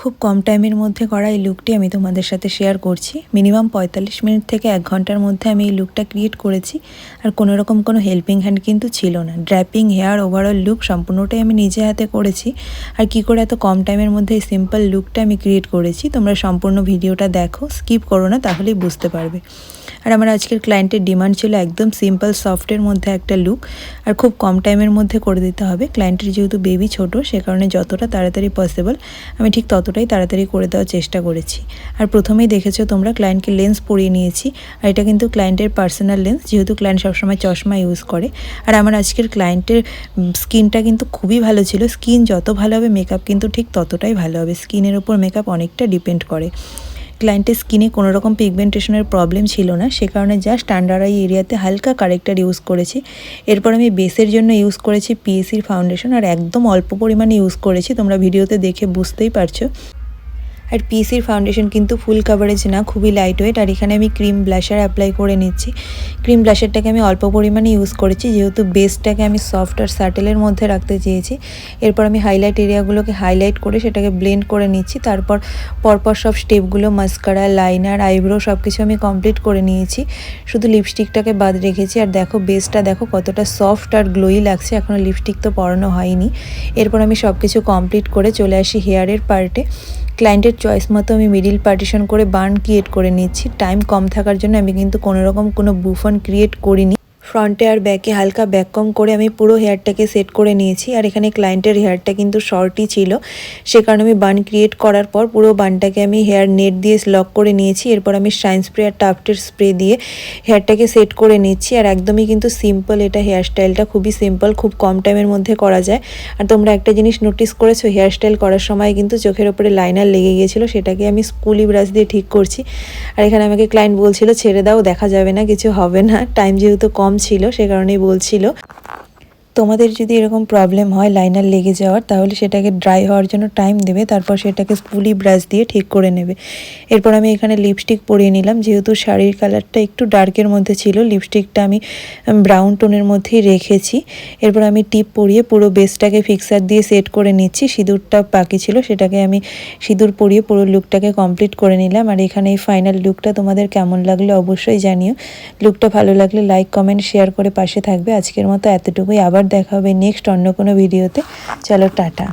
খুব কম টাইমের মধ্যে করা এই লুকটি আমি তোমাদের সাথে শেয়ার করছি। মিনিমাম পঁয়তাল্লিশ মিনিট থেকে এক ঘণ্টার মধ্যে আমি এই লুকটা ক্রিয়েট করেছি। আর কোনো রকম কোনো হেল্পিং হ্যান্ড কিন্তু ছিল না। ড্র্যাপিং হেয়ার ওভারঅল লুক সম্পূর্ণটাই আমি নিজে হাতে করেছি। আর কি করে এত কম টাইমের মধ্যে এই সিম্পল লুকটা আমি ক্রিয়েট করেছি, তোমরা সম্পূর্ণ ভিডিওটা দেখো স্কিপ করো না, তাহলেই বুঝতে পারবে। আর আমার আজকের ক্লায়েন্টের ডিমান্ড ছিল একদম সিম্পল সফটের মধ্যে একটা লুক আর খুব কম টাইমের মধ্যে করে দিতে হবে। ক্লায়েন্টের যেহেতু বেবি ছোট, সে কারণে যতটা তাড়াতাড়ি পসিবল আমি ঠিক ততটাই তাড়াতাড়ি করে দেওয়ার চেষ্টা করেছি। আর প্রথমেই দেখেছ তোমরা ক্লায়েন্টকে লেন্স পরিয়ে নিয়েছি আর এটা কিন্তু ক্লায়েন্টের পার্সোনাল লেন্স যেহেতু ক্লায়েন্ট সবসময় চশমা ইউজ করে। আর আমার আজকের ক্লায়েন্টের স্কিনটা কিন্তু খুবই ভালো ছিল। স্কিন যত ভালো হবে মেকআপ কিন্তু ঠিক ততটাই ভালো হবে। স্কিনের ওপর মেকআপ অনেকটা ডিপেন্ড করে। ক্লায়েন্টের স্কিনে কোনো রকম পিগমেন্টেশনের প্রবলেম ছিল না। সে কারণে জাস্ট আন্ডার আই এরিয়াতে হালকা কারেক্টার ইউজ করেছি। এরপর আমি বেসের জন্য ইউজ করেছি পিএসির ফাউন্ডেশন আর একদম অল্প পরিমাণে ইউজ করেছি। তোমরা ভিডিওতে দেখে বুঝতেই পারছ। আর পিসির ফাউন্ডেশন কিন্তু ফুল কাভারেজ না, খুবই লাইট ওয়েট আর এখানে আমি ক্রিম ব্লাশার অ্যাপ্লাই করে নিচ্ছি। ক্রিম ব্লাশারটাকে আমি অল্প পরিমাণে ইউজ করেছি, যেহেতু বেসটাকে আমি সফট আর সাটেলের মধ্যে রাখতে চেয়েছি। এরপর আমি হাইলাইট এরিয়াগুলোকে হাইলাইট করে সেটাকে ব্লেন্ড করে নিচ্ছি। তারপর পরপর সব স্টেপগুলো মাস্কারা লাইনার আইব্রো সব কিছু আমি কমপ্লিট করে নিয়েছি। শুধু লিপস্টিকটাকে বাদ রেখেছি। আর দেখো বেসটা দেখো কতটা সফট আর গ্লোই লাগছে। এখনও লিপস্টিক তো পরানো হয়নি। এরপর আমি সব কিছু কমপ্লিট করে চলে আসি হেয়ারের পার্টে ক্লায়েন্টের চয়েস মতো আমি মিডিল পার্টিশন করে বার্ন ক্রিয়েট করে নিচ্ছি টাইম কম থাকার জন্য আমি কিন্তু কোনোরকম কোনো বুফন ক্রিয়েট করিনি। ফ্রন্টে আর ব্যাকে হালকা ব্যাক কম করে আমি পুরো হেয়ারটাকে সেট করে নিয়েছি। আর এখানে ক্লায়েন্টের হেয়ারটা কিন্তু শর্টই ছিল। সে কারণে আমি বান ক্রিয়েট করার পর পুরো বানটাকে আমি হেয়ার নেট দিয়ে লক করে নিয়েছি। এরপর আমি শাইন স্প্রে আর টাফটের স্প্রে দিয়ে হেয়ারটাকে সেট করে নিচ্ছি। আর একদমই কিন্তু সিম্পল এটা হেয়ার স্টাইলটা খুবই সিম্পল খুব কম টাইমের মধ্যে করা যায়। আর তোমরা একটা জিনিস নোটিস করেছ হেয়ার স্টাইল করার সময় কিন্তু চোখের ওপরে লাইনার লেগে গিয়েছিল, সেটাকে আমি স্কুলি ব্রাশ দিয়ে ঠিক করছি। আর এখানে আমাকে ক্লায়েন্ট বলছিল, ছেড়ে দাও, দেখা যাবে না, কিছু হবে না। টাইম যেহেতু কম ছিল সে কারণেই বলছিল। তোমাদের যদি এরকম প্রবলেম হয় লাইনার লেগে যাওয়ার, তাহলে সেটাকে ড্রাই হওয়ার জন্য টাইম দেবে, তারপর সেটাকে স্পুলি ব্রাশ দিয়ে ঠিক করে নেবে। এরপর আমি এখানে লিপস্টিক পরিয়ে নিলাম, যেহেতু শাড়ির কালারটা একটু ডার্কের মধ্যে ছিল লিপস্টিকটা আমি ব্রাউন টোনের মধ্যেই রেখেছি। এরপর আমি টিপ পরিয়ে পুরো বেসটাকে ফিক্সার দিয়ে সেট করে নিচ্ছি, সিঁদুরটা বাকি ছিল, সেটাকে আমি সিঁদুর পরিয়ে পুরো লুকটাকে কমপ্লিট করে নিলাম। আর এখানে এই ফাইনাল লুকটা তোমাদের কেমন লাগল অবশ্যই জানিও। লুকটা ভালো লাগলে লাইক কমেন্ট শেয়ার করে পাশে থাকবে। আজকের মতো এতটুকুই, আবার দেখা হবে নেক্সট অন্য কোনো ভিডিওতে চলো টাটা।